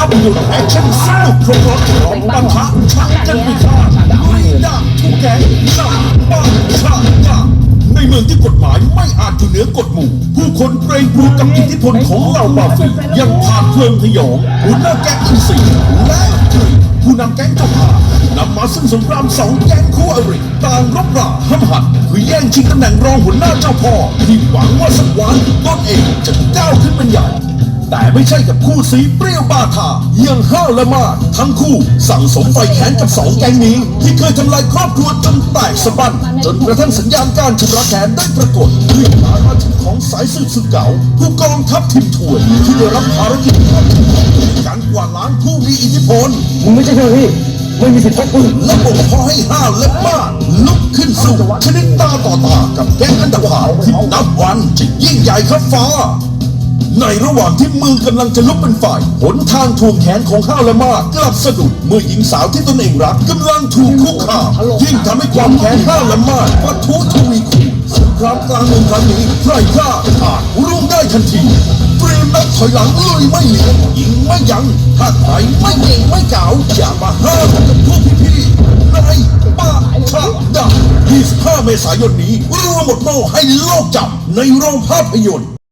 าพยนตร์แอคชั่นสนุกครบรถพร้อมปะทะชักกันไปฆ่าลุยด่างทุกแก๊งหนักบ้าชาดาในเมืองที่กฎหมายไม่อาจอยู่เหนือกฎหมู่ ผู้คนเกรงกลัวกับอิทธิพลของเหล่ามาเฟียยังผ่านเพลิงพยองหัวหน้าแก๊งอินซีและคือผู้นำแก๊งเจ้าภาพนำมาซึ่งสงครามสองแก๊งคู่อริต่างรบราห้ำหันเพื่อแย่งชิงตำแหน่งรองหัวหน้าเจ้าพ่อที่หวังว่าสักวันตนเองจะก้าวขึ้นเป็นใหญ่ แต่ไม่ใช่กับคู่สีเปรี้ยวาทาเยี่ยงห้าวและมาดทั้งคู่สั่งสมไฟแค้นกับสองแก๊งนี้ ที่เคยทำลายครอบครัวจนแตกสะบั้นจนกระทั่งสัญญาณการชำระแค้นได้ปรากฏด้วยการมาถึงของสายสืบสุดเก่า ผู้กองทัพทิมทวนที่ได้รับภารกิจในการกวาดล้างผู้มีอิทธิพลมึงไม่ใช่เจ้าหน้าที่ไม่มีสิทธิ์พกปืนและบ่มเพาะให้ห้าวและมาดลุกขึ้นสู้ชนิดตาต่อตากับแก๊งอันดาพาลที่นับวันจะยิ่งใหญ่ครับฟ้า ในระหว่างที่มือกำลังจะลุกเป็นฝ่าย หนทางทวงแขนของข้าวและมากกลับสะดุดเมื่อหญิงสาวที่ตนเองรักกำลังถูกคุกคามยิ่งทำให้ความแค้นข้าวและมากปะทุทวีคูณสงครามกลางเมืองครั้งนี้ใครกล้าอาจรุ่งได้ทันทีเตรียมนับถอยหลังลุยไม่เหลียวยิงไม่ยั้งถ้าใครไม่เก่งไม่เก่าอย่ามาห้ามกับพวกพี่ๆในป้าชาดา25 เมษายนนี้รวมหมดโม่ให้โลกจับในโรงภาพยนตร์